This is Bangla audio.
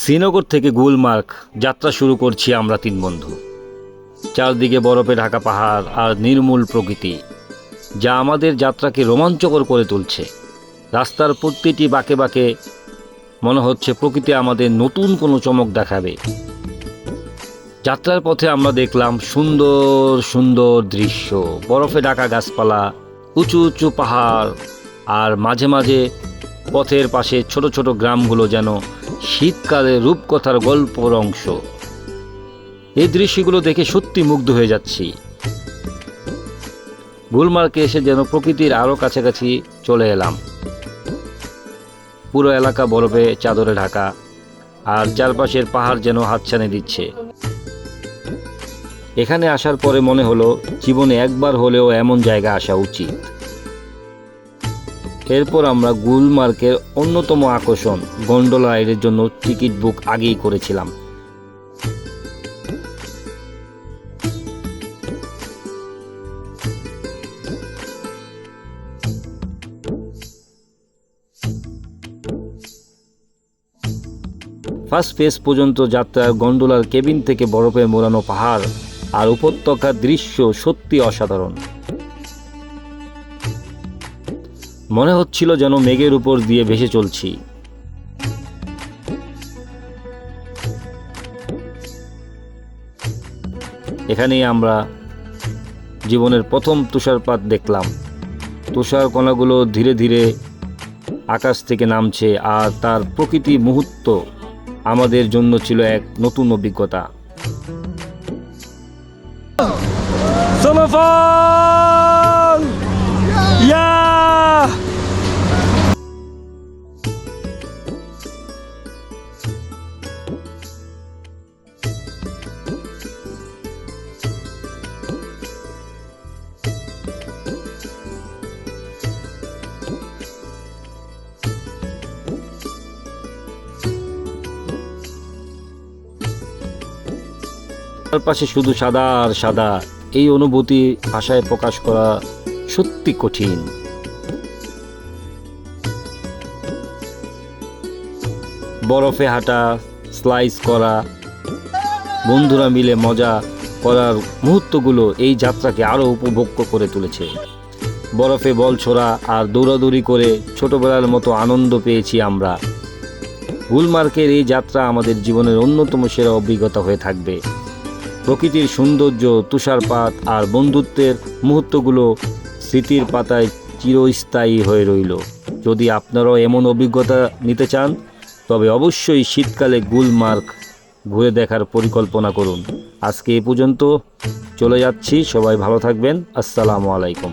শ্রীনগর থেকে গুলমার্গ যাত্রা শুরু করছি আমরা তিন বন্ধু। চারদিকে বরফে ঢাকা পাহাড় আর নির্মূল প্রকৃতি, যা আমাদের যাত্রাকে রোমাঞ্চকর করে তুলছে। রাস্তার প্রতিটি বাঁকে বাঁকে মনে হচ্ছে প্রকৃতি আমাদের নতুন কোনো চমক দেখাবে। যাত্রার পথে আমরা দেখলাম সুন্দর সুন্দর দৃশ্য। বরফে ঢাকা গাছপালা, উঁচু উঁচু পাহাড়, আর মাঝে মাঝে পথের পাশে ছোট ছোট গ্রামগুলো যেন শীতকালে রূপকথার গল্পর অংশ। এই দৃশ্যগুলো দেখে সত্যি মুগ্ধ হয়ে যাচ্ছি। গুলমার্গে এসে যেন প্রকৃতির আরও কাছাকাছি চলে এলাম। পুরো এলাকা বরফে চাদরে ঢাকা, আর চারপাশের পাহাড় যেন হাতছানি দিচ্ছে। এখানে আসার পরে মনে হলো, জীবনে একবার হলেও এমন জায়গা আসা উচিত। এরপর আমরা গুলমার্কের অন্যতম আকর্ষণ গন্ডোলা রাইডের জন্য টিকিট বুক আগেই করেছিলাম। ফার্স্ট ফেজ পর্যন্ত যাত্রার গন্ডোলার কেবিন থেকে বরফে মোড়ানো পাহাড় আর উপত্যকার দৃশ্য সত্যি অসাধারণ। মনে হচ্ছিল যেন মেঘের উপর দিয়ে ভেসে চলছি। এখানেই আমরা জীবনের প্রথম তুষারপাত দেখলাম। তুষার কণাগুলো ধীরে ধীরে আকাশ থেকে নামছে আর তার প্রকৃতি মুহূর্ত আমাদের জন্য ছিল এক নতুন অভিজ্ঞতা। তার পাশে শুধু সাদা আর সাদা। এই অনুভূতি ভাষায় প্রকাশ করা সত্যি কঠিন। বরফে হাঁটা স্লাইস করা, বন্ধুরা মিলে মজা করার মুহূর্তগুলো এই যাত্রাকে আরও উপভোগ্য করে তুলেছে। বরফে বল ছোড়া আর দৌড়াদৌড়ি করে ছোটবেলার মতো আনন্দ পেয়েছি আমরা। গুলমার্কের এই যাত্রা আমাদের জীবনের অন্যতম সেরা অভিজ্ঞতা হয়ে থাকবে। প্রকৃতির সৌন্দর্য, তুষারপাত আর বন্ধুত্বের মুহূর্তগুলো স্মৃতির পাতায় চিরস্থায়ী হয়ে রইল। যদি আপনারাও এমন অভিজ্ঞতা নিতে চান, তবে অবশ্যই শীতকালে গুলমার্গ ঘুরে দেখার পরিকল্পনা করুন। আজকে এ পর্যন্ত চলে যাচ্ছি, সবাই ভালো থাকবেন, আসসালামু আলাইকুম।